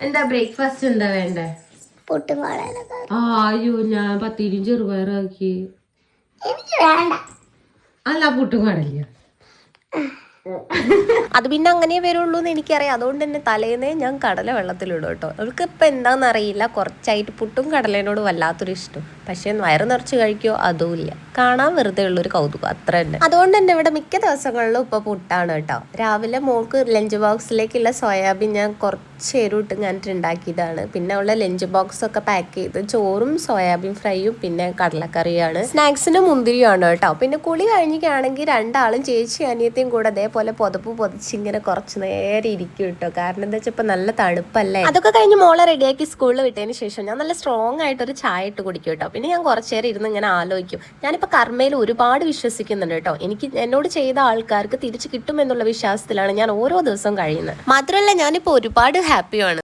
എന്താ ബ്രേക്ക്ഫാസ്റ്റ് എന്താ വേണ്ടേ? പുട്ടും ആ അയ്യോ ഞാൻ പത്തിരിയും ചെറുപയറാക്കി എനിക്ക് വേണ്ട. അല്ല പുട്ടും കടലില്ല അത് പിന്നെ അങ്ങനെ വരുള്ളൂ എന്ന് എനിക്കറിയാം. അതുകൊണ്ട് തന്നെ തലേന്നേ ഞാൻ കടല വെള്ളത്തിലിടും കേട്ടോ. അവൾക്ക് ഇപ്പം എന്താണെന്ന് അറിയില്ല. കുറച്ചായിട്ട് പുട്ടും കടലേനോട് വല്ലാത്തൊരു ഇഷ്ടം. പക്ഷേ വയറ് നിറച്ച് കഴിക്കോ അതും ഇല്ല. കാണാൻ വെറുതെ ഉള്ളൊരു കൗതുകം. അത്ര തന്നെ. അതുകൊണ്ട് തന്നെ ഇവിടെ മിക്ക ദിവസങ്ങളിലും ഇപ്പോൾ പുട്ടാണ് കേട്ടോ. രാവിലെ മോൾക്ക് ലഞ്ച് ബോക്സിലേക്കുള്ള സോയാബീൻ ഞാൻ കുറച്ച് എരിവിട്ട് ഞാനിട്ട് ഉണ്ടാക്കിയതാണ്. പിന്നെ ഉള്ള ലഞ്ച് ബോക്സ് ഒക്കെ പാക്ക് ചെയ്ത് ചോറും സോയാബീൻ ഫ്രൈയും പിന്നെ കടലക്കറിയാണ് സ്നാക്സിന് മുന്തിരിയാണ് കേട്ടോ. പിന്നെ കുളി കഴിഞ്ഞിട്ടാണെങ്കിൽ രണ്ടാളും ചേച്ചി അനിയത്തെയും കൂടെ അതേപോലെ പുതപ്പ് പൊതിച്ചിങ്ങനെ കുറച്ച് നേരം ഇരിക്കും കേട്ടോ കാരണം എന്താ വെച്ചാൽ ഇപ്പൊ നല്ല തണുപ്പല്ലേ? അതൊക്കെ കഴിഞ്ഞ് മോളെ റെഡിയാക്കി സ്കൂളിൽ വിട്ടതിന് ശേഷം ഞാൻ നല്ല സ്ട്രോങ് ആയിട്ട് ഒരു ചായ ഇട്ട് കുടിക്കും കേട്ടോ പിന്നെ ഞാൻ കുറച്ച് നേരം ഇരുന്ന് ഇങ്ങനെ ആലോചിക്കും. ഞാനിപ്പോ കർമ്മയിൽ ഒരുപാട് വിശ്വസിക്കുന്നുണ്ട് കേട്ടോ എനിക്ക് എന്നോട് ചെയ്ത ആൾക്കാർക്ക് തിരിച്ചു കിട്ടുമെന്നുള്ള വിശ്വാസത്തിലാണ് ഞാൻ ഓരോ ദിവസവും കഴിയുന്നത്. മാത്രമല്ല ഞാനിപ്പോ ഒരുപാട് ഹാപ്പിയാണ്